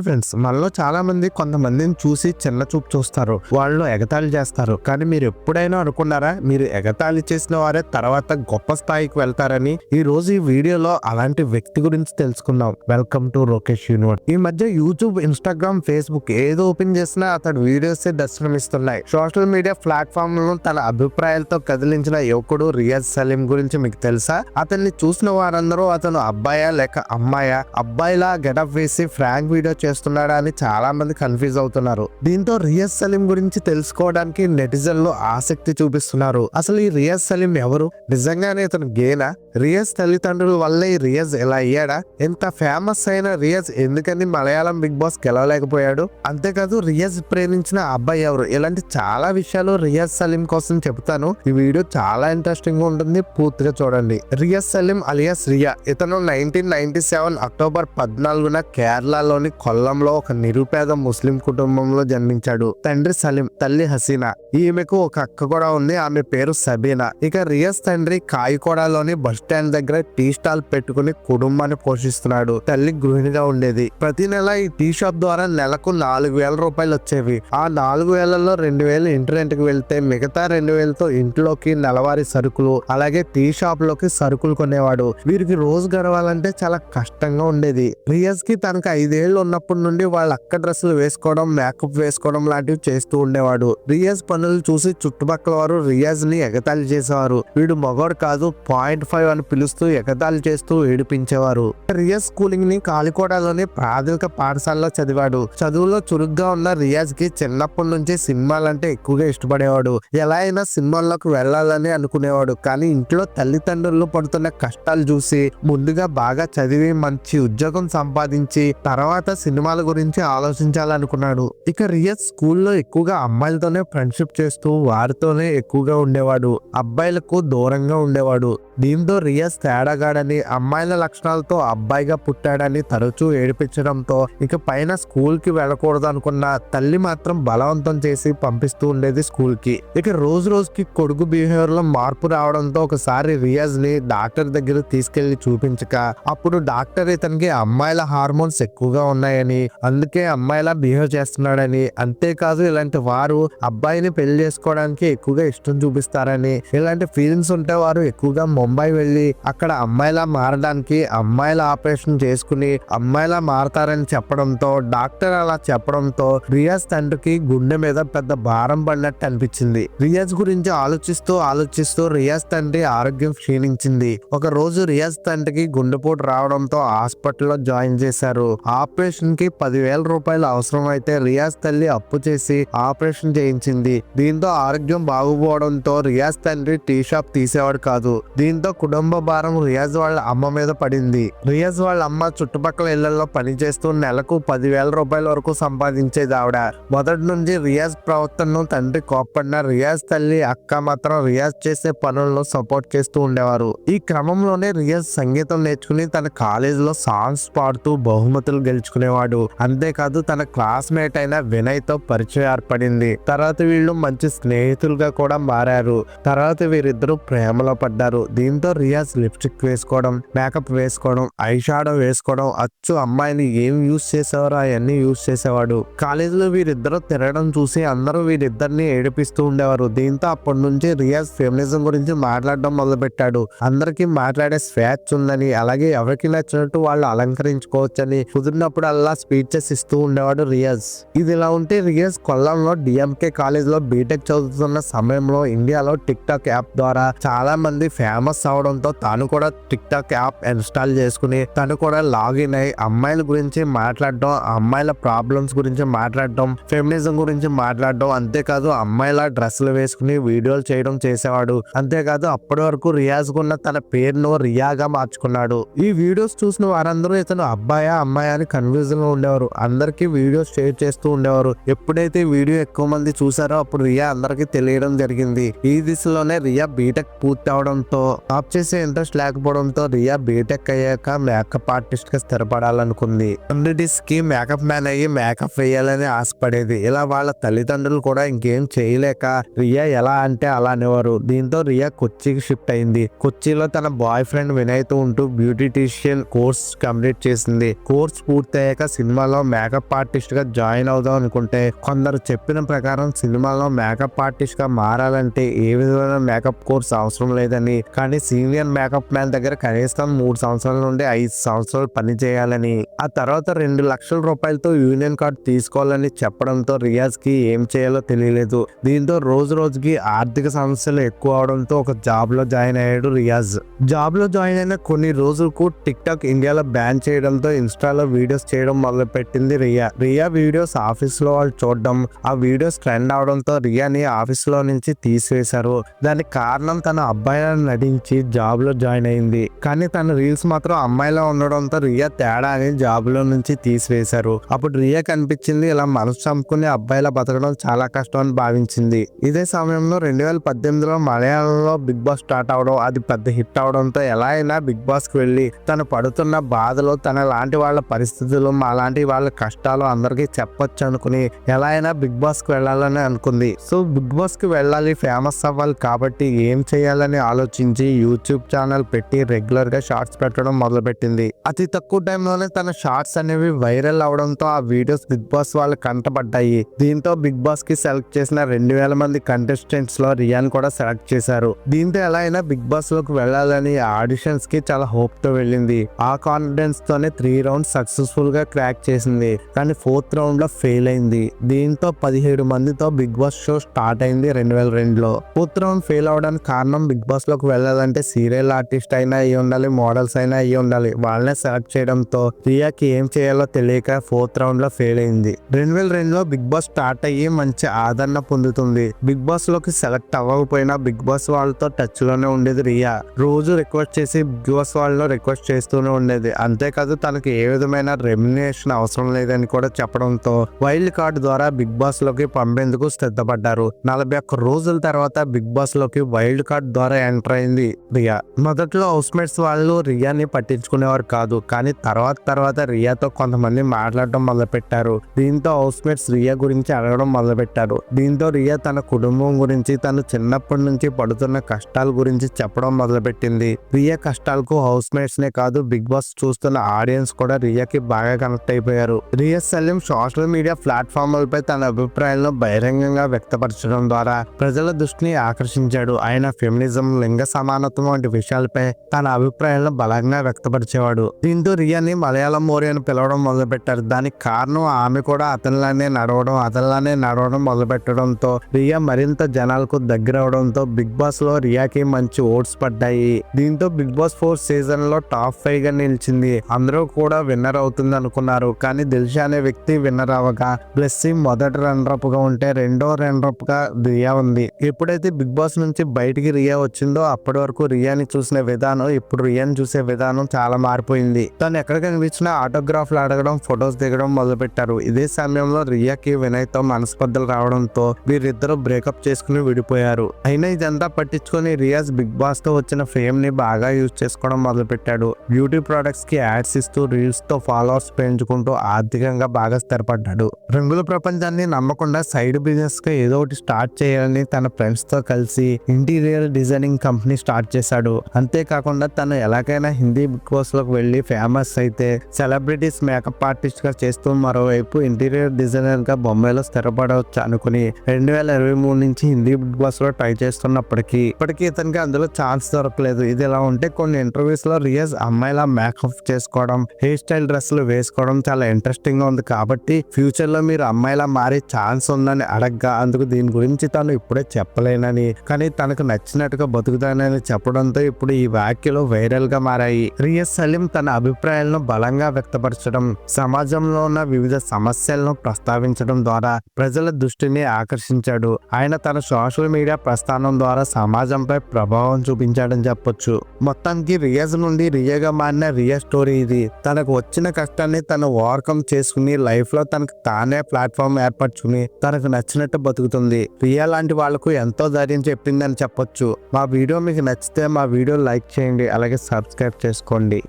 Hi friends మనలో చాలా మంది కొంతమందిని చూసి చిన్న చూపు చూస్తారు. వాళ్ళు ఎగతాళి చేస్తారు. కానీ మీరు ఎప్పుడైనా అనుకున్నారా? మీరు ఎగతాళి చేసిన వారే తర్వాత గొప్ప స్థాయికి వెళ్తారని? ఈ రోజు ఈ వీడియోలో అలాంటి వ్యక్తి గురించి తెలుసుకుందాం. వెల్కమ్ టు లోకేష్ యూనివర్స్ ఈ మధ్య యూట్యూబ్ ఇన్స్టాగ్రామ్ ఫేస్బుక్ ఏదో ఓపెన్ చేసినా అతడు వీడియోస్ దర్శనమిస్తున్నాయి. సోషల్ మీడియా ప్లాట్ఫామ్లో తన అభిప్రాయాలతో కదిలించిన యువకుడు రియాజ్ సలీం గురించి మీకు తెలుసా? అతన్ని చూసిన వారందరూ అతను అబ్బాయా లేక అమ్మాయా? అబ్బాయిలా గెటప్ వేసి ఫ్రాంక్ వీడియో చేస్తున్నాడా అని చాలా మంది కన్ఫ్యూజ్ అవుతున్నారు. దీంతో రియాజ్ సలీం గురించి తెలుసుకోవడానికి నెటిజన్లు ఆసక్తి చూపిస్తున్నారు. అసలు ఈ రియాజ్ సలీం ఎవరు? నిజంగానే ఇతను గేనా? రియాజ్ తల్లిదండ్రుల వల్లే ఈ రియాజ్ ఎలా అయ్యాడా? ఎంత ఫేమస్ అయిన రియాజ్? ఎందుకని మలయాళం బిగ్ బాస్ గెలవలేకపోయాడు? అంతేకాదు రియాజ్ ప్రేమించిన అబ్బాయి ఎవరు? ఇలాంటి చాలా విషయాలు రియాజ్ సలీం కోసం చెప్తాను ఈ వీడియో చాలా ఇంట్రెస్టింగ్గా ఉంటుంది. పూర్తిగా చూడండి. రియాజ్ సలీం అలియాస్ రియా. ఇతను నైన్టీన్ నైన్టీ సెవెన్ అక్టోబర్ పద్నాలుగున కేరళలోని కొల్లంలో ఒక నిరుపేద ముస్లిం కుటుంబంలో జన్మించాడు తండ్రి సలీం తల్లి హసీనా. ఈమెకు ఒక అక్క కూడా ఉంది ఆమె పేరు సబీనా. ఇక రియస్ తండ్రి కాయకోడలోని బస్ స్టాండ్ దగ్గర టీ స్టాల్ పెట్టుకుని కుటుంబాన్ని పోషిస్తున్నాడు. తల్లి గృహిణిగా ఉండేది. ప్రతి నెల ఈ టీ షాప్ ద్వారా నెలకు నాలుగు వేల రూపాయలు వచ్చేవి. ఆ నాలుగు వేలలో రెండు వేలు ఇంటి రెంట్కి వెళ్తే మిగతా రెండు వేలతో ఇంట్లోకి నెలవారీ సరుకులు అలాగే టీ షాప్లోకి సరుకులు కొనేవాడు. వీరికి రోజు గడవాలంటే చాలా కష్టంగా ఉండేది. రియస్కి తనకు ఐదేళ్ళు చిన్నప్పటి నుండి వాళ్ళ అక్క డ్రెస్సులు వేసుకోవడం మేకప్ వేసుకోవడం లాంటివి చేస్తూ ఉండేవాడు. రియాజ్ పనులు చూసి చుట్టుపక్కల వారు రియాజ్ని ఎగతాళి చేసేవారు. వీడు మగోడు కాదు పాయింట్ ఫైవ్ అని పిలుస్తూ ఎగతాళి చేస్తూ ఏడిపించేవారు. రియాజ్ స్కూలింగ్ని కాలికోటలోని ప్రాథమిక పాఠశాలలో చదివాడు. చదువులో చురుగ్గా ఉన్న రియాజ్కి చిన్నప్పటి నుంచి సినిమాలంటే ఎక్కువగా ఇష్టపడేవాడు. ఎలా అయినా సినిమాల్లోకి వెళ్ళాలని అనుకునేవాడు. కానీ ఇంట్లో తల్లిదండ్రులు పడుతున్న కష్టాలు చూసి ముందుగా బాగా చదివి మంచి ఉద్యోగం సంపాదించి తర్వాత సినిమా సినిమాల గురించి ఆలోచించాలనుకున్నాడు. ఇక రియస్ స్కూల్లో ఎక్కువగా అమ్మాయిలతోనే ఫ్రెండ్షిప్ చేస్తూ వారితోనే ఎక్కువగా ఉండేవాడు. అబ్బాయిలకు దూరంగా ఉండేవాడు. దీంతో రియాజ్ తేడాగాడని అమ్మాయిల లక్షణాలతో అబ్బాయిగా పుట్టాడని తరచూ ఏడిపించడంతో ఇక పైన స్కూల్కి వెళ్ళకూడదు అనుకున్న తల్లి మాత్రం బలవంతం చేసి పంపిస్తూ ఉండేది స్కూల్కి ఇక రోజు రోజుకి కొడుకు బిహేవియర్లో మార్పు రావడంతో ఒకసారి రియాజ్ని డాక్టర్ దగ్గర తీసుకెళ్ళి చూపించక అప్పుడు డాక్టర్ ఇతనికి అమ్మాయిల హార్మోన్స్ ఎక్కువగా ఉన్నాయని అందుకే అమ్మాయిలా బిహేవ్ చేస్తున్నాడని అంతేకాదు ఇలాంటి వారు అబ్బాయిని పెళ్ళి చేసుకోవడానికి ఎక్కువగా ఇష్టం చూపిస్తారని ఇలాంటి ఫీలింగ్స్ ఉంటే వారు ఎక్కువగా ముంబై వెళ్ళి అక్కడ అమ్మాయిలా మారడానికి అమ్మాయిల ఆపరేషన్ చేసుకుని అమ్మాయిలా మారతారని చెప్పడంతో డాక్టర్ అలా చెప్పడంతో రియాజ్ తండ్రికి గుండె మీద పెద్ద భారం పడినట్టు అనిపించింది. రియాజ్ గురించి ఆలోచిస్తూ ఆలోచిస్తూ రియాజ్ తండ్రి ఆరోగ్యం క్షీణించింది. ఒక రోజు రియాజ్ తండ్రికి గుండెపోటు రావడంతో హాస్పిటల్లో జాయిన్ చేశారు. ఆపరేషన్కి పదివేల రూపాయలు అవసరం అయితే రియాజ్ తల్లి అప్పు చేసి ఆపరేషన్ చేయించింది. దీంతో ఆరోగ్యం బాగుపోవడంతో రియాజ్ తండ్రి టీ షాప్ తీసేవాడు కాదు. దీంతో కుటుంబ భారం రియాజ్ వాళ్ళ అమ్మ మీద పడింది. రియాజ్ వాళ్ళ అమ్మ చుట్టుపక్కల ఇళ్ళలో పనిచేస్తూ నెలకు పదివేల రూపాయల వరకు సంపాదించేది ఆవిడ. మొదటి నుంచి రియాజ్ ప్రవర్తనను తండ్రి కోప్పడిన రియాజ్ తల్లి అక్క మాత్రం రియాజ్ చేసే పనులను సపోర్ట్ చేస్తూ ఉండేవారు. ఈ క్రమంలోనే రియాజ్ సంగీతం నేర్చుకుని తన కాలేజీలో సాంగ్స్ పాడుతూ బహుమతులు గెలుచుకునేవాడు. అంతేకాదు తన క్లాస్మేట్ అయిన వినయ్తో పరిచయం ఏర్పడింది. తర్వాత వీళ్ళు మంచి స్నేహితులుగా కూడా మారారు. తర్వాత వీరిద్దరూ ప్రేమలో పడ్డారు. దీంతో రియాజ్ లిప్స్టిక్ వేసుకోవడం మేకప్ వేసుకోవడం ఐ షాడో వేసుకోవడం అచ్చు అమ్మాయిని ఏం యూస్ చేసేవారో అవన్నీ యూస్ చేసేవాడు. కాలేజీలో వీరిద్దరూ తిరగడం చూసి అందరూ వీరిద్దరిని ఏడిపిస్తూ ఉండేవారు. దీంతో అప్పటి నుంచి రియాజ్ ఫెమినిజం గురించి మాట్లాడడం మొదలుపెట్టాడు. అందరికీ మాట్లాడే స్వేచ్ఛ ఉందని అలాగే ఎవరికి నచ్చినట్టు వాళ్ళు అలంకరించుకోవచ్చని కుదిరినప్పుడు అలా స్పీచెస్ ఇస్తూ ఉండేవాడు రియాజ్. ఇది ఇలా ఉంటే రియాజ్ కొల్లంలో డిఎంకే కాలేజ్లో బీటెక్ చదువుతున్న సమయంలో ఇండియాలో టిక్ టాక్ యాప్ ద్వారా చాలా మంది ఫేమస్ అవడంతో తను కూడా టిక్ టాక్ యాప్ ఇన్స్టాల్ చేసుకుని తను కూడా లాగిన్ అయి అమ్మాయిల గురించి మాట్లాడడం అమ్మాయిల ప్రాబ్లమ్స్ గురించి మాట్లాడడం ఫెమినిజం గురించి మాట్లాడడం అంతేకాదు అమ్మాయిల డ్రెస్సులు వేసుకుని వీడియోలు చేయడం చేసేవాడు. అంతేకాదు అప్పటి వరకు రియాజ్ ఉన్న తన పేరును రియాగా మార్చుకున్నాడు. ఈ వీడియోస్ చూసిన వారందరూ ఇతను అబ్బాయా అమ్మాయా అని కన్ఫ్యూజన్లో ఉండేవారు. అందరికీ వీడియోస్ షేర్ చేస్తూ ఉండేవారు. ఎప్పుడైతే వీడియో ఎక్కువ మంది చూసారో అప్పుడు రియా అందరికీ తెలియడం జరిగింది. ఈ దిశలోనే రియా బీటెక్ పూర్తి అవడంతో టాప్ చేసే ఇంట్రెస్ట్ లేకపోవడంతో రియా బీటెక్ అయ్యాక మేకప్ ఆర్టిస్ట్గా స్థిరపడాలనుకుంది. కండిటిస్కి మేకప్ మ్యాన్ అయ్యి మేకప్ వేయాలని ఆశపడేది. ఇలా వాళ్ళ తల్లిదండ్రులు కూడా ఇంకేం చేయలేక రియా ఎలా అంటే అలా అనేవారు దీంతో రియా కొచ్చికి షిఫ్ట్ అయింది. కొచ్చిలో తన బాయ్ ఫ్రెండ్ వినయ్తో ఉంటూ బ్యూటిషియన్ కోర్స్ కంప్లీట్ చేసింది. కోర్స్ పూర్తయ్యాక సినిమాలో మేకప్ ఆర్టిస్ట్గా జాయిన్ అవుదాం అనుకుంటే కొందరు చెప్పిన ప్రకారం సినిమాలో మేకప్ ఆర్టిస్ట్గా మారాలంటే ఏ విధమైన మేకప్ కోర్స్ అవసరం లేదని. కానీ సీనియర్ మేకప్ మ్యాన్ దగ్గర కనీసం మూడు సంవత్సరాల నుండి ఐదు సంవత్సరాలు పని చేయాలని ఆ తర్వాత రెండు లక్షల రూపాయలతో యూనియన్ కార్డు తీసుకోవాలని చెప్పడంతో రియాజ్కి ఏం చేయాలో తెలియలేదు. దీంతో రోజు రోజుకి ఆర్థిక సమస్యలు ఎక్కువ అవడంతో ఒక జాబ్లో జాయిన్ అయ్యాడు రియాజ్. జాబ్లో జాయిన్ అయిన కొన్ని రోజులకు టిక్ టాక్ ఇండియాలో బ్యాన్ చేయడంతో ఇన్స్టాలో వీడియోస్ చేయడం మొదలు పెట్టింది రియా. రియా వీడియోస్ ఆఫీస్లో వాళ్ళు చూడడం ఆ వీడియోస్ ట్రెండ్ అవడంతో రియాని ఆఫీస్లో నుంచి తీసివేశారు. దానికి కారణం తన అబ్బాయిలను నటించి జాబ్లో జాయిన్ అయింది. కానీ తన రీల్స్ మాత్రం అమ్మాయిలో ఉండడంతో రియా తేడా అని జాబ్లో నుంచి తీసివేశారు. అప్పుడు రియా కనిపించింది ఇలా మనసు చంపుకుని అబ్బాయిల బతకడం చాలా కష్టం అని భావించింది. ఇదే సమయంలో రెండు వేల పద్దెనిమిదిలో మలయాళంలో బిగ్ బాస్ స్టార్ట్ అవడం అది పెద్ద హిట్ అవడంతో ఎలా అయినా బిగ్ బాస్కి వెళ్ళి తను పడుతున్న బాధలు తన లాంటి వాళ్ళ పరిస్థితులు మా లాంటి వాళ్ళ కష్టాలు అందరికీ చెప్పొచ్చు అనుకుని ఎలా అయినా బిగ్ బాస్కి వెళ్ళాలని అనుకుంది. సో బిగ్ బాస్కి వెళ్ళాలి ఫేమస్ అవ్వాలి కాబట్టి ఏం చేయాలని ఆలోచించి యూట్యూబ్ ఛానల్ పెట్టి రెగ్యులర్గా షార్ట్స్ పెట్టడం మొదలుపెట్టింది. అతి తక్కువ టైంలోనే తన షార్ట్స్ అనేవి వైరల్ అవడంతో ఆ వీడియోస్ బిగ్ బాస్ వాళ్ళు కంటపడ్డాయి దీంతో బిగ్ బాస్కి సెలెక్ట్ చేసిన రెండు వేల మంది కంటెస్టెంట్స్లో రియాన్ కూడా సెలెక్ట్ చేశారు. దీంతో ఎలా అయినా బిగ్ బాస్లోకి వెళ్ళాలని ఆడిషన్స్కి చాలా హోప్తో వెళ్ళింది. ఆ కాన్ఫిడెన్స్ తోనే త్రీ రౌండ్స్ సక్సెస్ఫుల్గా క్రాక్ చేసింది. కానీ ఫోర్త్ రౌండ్లో ఫెయిల్ అయింది. దీంతో పదిహేడు మందితో బిగ్ బాస్ షో స్టార్ట్ అయింది రెండు వేల రెండులో. ఫోర్త్ రౌండ్ ఫెయిల్ అవడానికి కారణం బిగ్ బాస్లోకి వెళ్ళాలి ఉండాలంటే సీరియల్ ఆర్టిస్ట్ అయినా అయ్యి ఉండాలి మోడల్స్ అయినా అయ్యి ఉండాలి. వాళ్ళనే సెలెక్ట్ చేయడంతో రియాకి ఏం చేయాలో తెలియక ఫోర్త్ రౌండ్లో ఫెయిల్ అయింది. రెండు వేల రెండులో బిగ్ బాస్ స్టార్ట్ అయ్యి మంచి ఆదరణ పొందుతుంది. బిగ్ బాస్లోకి సెలెక్ట్ అవ్వకపోయినా బిగ్ బాస్ వాళ్ళతో టచ్లోనే ఉండేది రియా. రోజు రిక్వెస్ట్ చేసి బిగ్ బాస్ వాళ్ళలో రిక్వెస్ట్ చేస్తూనే ఉండేది. అంతేకాదు తనకి ఏ విధమైన రెమ్యునేషన్ అవసరం లేదని కూడా చెప్పడంతో వైల్డ్ కార్డ్ ద్వారా బిగ్ బాస్లోకి పంపేందుకు సిద్ధపడ్డారు. నలభై ఒక్క రోజుల తర్వాత బిగ్ బాస్లోకి వైల్డ్ కార్డ్ ద్వారా ఎంటర్ అయింది. రియా. మొదట్లో హౌస్ మేట్స్ వాళ్ళు రియాని పట్టించుకునేవారు కాదు కానీ తర్వాత తర్వాత రియాతో కొంతమంది మాట్లాడటం మొదలుపెట్టారు. దీంతో హౌస్ మేట్స్ రియా గురించి అడగడం మొదలుపెట్టారు. దీంతో రియా తన కుటుంబం గురించి తను చిన్నప్పటి నుంచి పడుతున్న కష్టాల గురించి చెప్పడం మొదలుపెట్టింది. రియా కష్టాలకు హౌస్ మేట్స్ నే కాదు బిగ్ బాస్ చూస్తున్న ఆడియన్స్ కూడా రియాకి బాగా కనెక్ట్ అయిపోయారు. రియా సలీం సోషల్ మీడియా ప్లాట్ఫామ్లపై తన అభిప్రాయాలను బహిరంగంగా వ్యక్తపరచడం ద్వారా ప్రజల దృష్టిని ఆకర్షించాడు. ఆయన ఫెమినిజం లింగ సమానత్వం వంటి విషయాలపై తన అభిప్రాయాలను బలంగా వ్యక్తపరిచేవాడు. దీంతో రియాని మలయాళం మోరి అని పిలవడం మొదలుపెట్టారు. దానికి కారణం ఆమె కూడా అతనిలానే నడవడం అతనిలానే నడవడం మొదలుపెట్టడంతో రియా మరింత జనాలకు దగ్గర అవడంతో బిగ్ బాస్లో రియాకి మంచి ఓట్స్ పడ్డాయి. దీంతో బిగ్ బాస్ ఫోర్ సీజన్లో టాప్ ఫైవ్గా నిలిచింది. అందరూ కూడా విన్నర్ అవుతుంది అనుకున్నారు. కానీ దిల్షా అనే వ్యక్తి విన్నర్ అవ్వగా బ్లెస్సింగ్ మొదటి రన్నర్ అప్గా ఉంటే రెండో రన్నర్ అప్గా రియా ఉంది. ఎప్పుడైతే బిగ్ బాస్ నుంచి బయటికి రియా వచ్చిందో అప్పటి వరకు రియాని చూసిన విధానం ఇప్పుడు రియాని చూసే విధానం చాలా మారిపోయింది. తను ఎక్కడ కనిపించినా ఆటోగ్రాఫ్లు అడగడం ఫొటోస్ దిగడం మొదలుపెట్టారు. ఇదే సమయంలో రియాకి వినయ్తో మనస్పర్ధలు రావడంతో వీరిద్దరూ బ్రేకప్ చేసుకుని విడిపోయారు. అయినా ఇదంతా పట్టించుకొని రియాజ్ బిగ్ బాస్తో వచ్చిన ఫేమ్ని బాగా యూజ్ చేసుకోవడం మొదలుపెట్టాడు. బ్యూటీ ప్రొడక్ట్స్కి యాడ్స్ ఇస్తూ రీల్స్తో ఫాలోవర్స్ పెంచుకుంటూ ఆర్థికంగా బాగా స్థిరపడ్డాడు. రంగుల ప్రపంచాన్ని నమ్మకుండా సైడ్ బిజినెస్గా ఏదో ఒకటి స్టార్ట్ చేయాలని తన ఫ్రెండ్స్తో కలిసి ఇంటీరియర్ డిజైనింగ్ కంపెనీ స్టార్ట్ చేశాడు. అంతేకాకుండా తను ఎలాగైనా హిందీ బిగ్ బాస్లోకి వెళ్ళి ఫేమస్ అయితే సెలబ్రిటీస్ మేకప్ ఆర్టిస్ట్గా చేస్తూ మరోవైపు ఇంటీరియర్ డిజైనర్గా బొంబాయిలో స్థిరపడవచ్చు అనుకుని రెండు వేల ఇరవై మూడు నుంచి హిందీ బిగ్ బాస్లో ట్రై చేస్తున్నప్పటికీ ఇప్పటికీ ఇతనికి అందులో ఛాన్స్ దొరకలేదు. ఇది ఎలా ఉంటే కొన్ని ఇంటర్వ్యూస్లో రియాజ్ అమ్మాయిలా మేకప్ చేసుకోవడం హెయిర్ స్టైల్ డ్రెస్సులు వేసుకోవడం చాలా ఇంట్రెస్టింగ్గా ఉంది. కాబట్టి ఫ్యూచర్లో మీరు అమ్మాయిలా మారే ఛాన్స్ ఉందని అడగ్గా. అందుకు దీని గురించి తను ఇప్పుడే చెప్పలేనని కానీ తనకు నచ్చినట్టుగా బతుకుతానని చెప్పడంతో ఇప్పుడు ఈ వ్యాఖ్యలు వైరల్గా మారాయి. రియస్ సలీం తన అభిప్రాయాలను బలంగా వ్యక్తపరచడం సమాజంలో ఉన్న వివిధ సమస్యలను ప్రస్తావించడం ద్వారా ప్రజల దృష్టిని ఆకర్షించాడు. ఆయన తన సోషల్ మీడియా ప్రస్థానం ద్వారా సమాజంపై ప్రభావం చూపించాడని చెప్పొచ్చు. మొత్తానికి రియాజ్ నుండి రియాగా మారిన రియా స్టోరీ ఇది. తనకు వచ్చిన కష్టాన్ని తను ఓవర్కమ్ చేసుకుని లైఫ్లో తనకు తానే ప్లాట్ఫామ్ ఏర్పరచుకుని తనకు నచ్చినట్టు బతుకుతుంది. రియా లాంటి వాళ్ళకు ఎంతో ధైర్యం చెప్పిందని చెప్పొచ్చు. మా వీడియో మీకు నచ్చితే మా వీడియో లైక్ చేయండి అలాగే సబ్స్క్రైబ్ చేసుకోండి.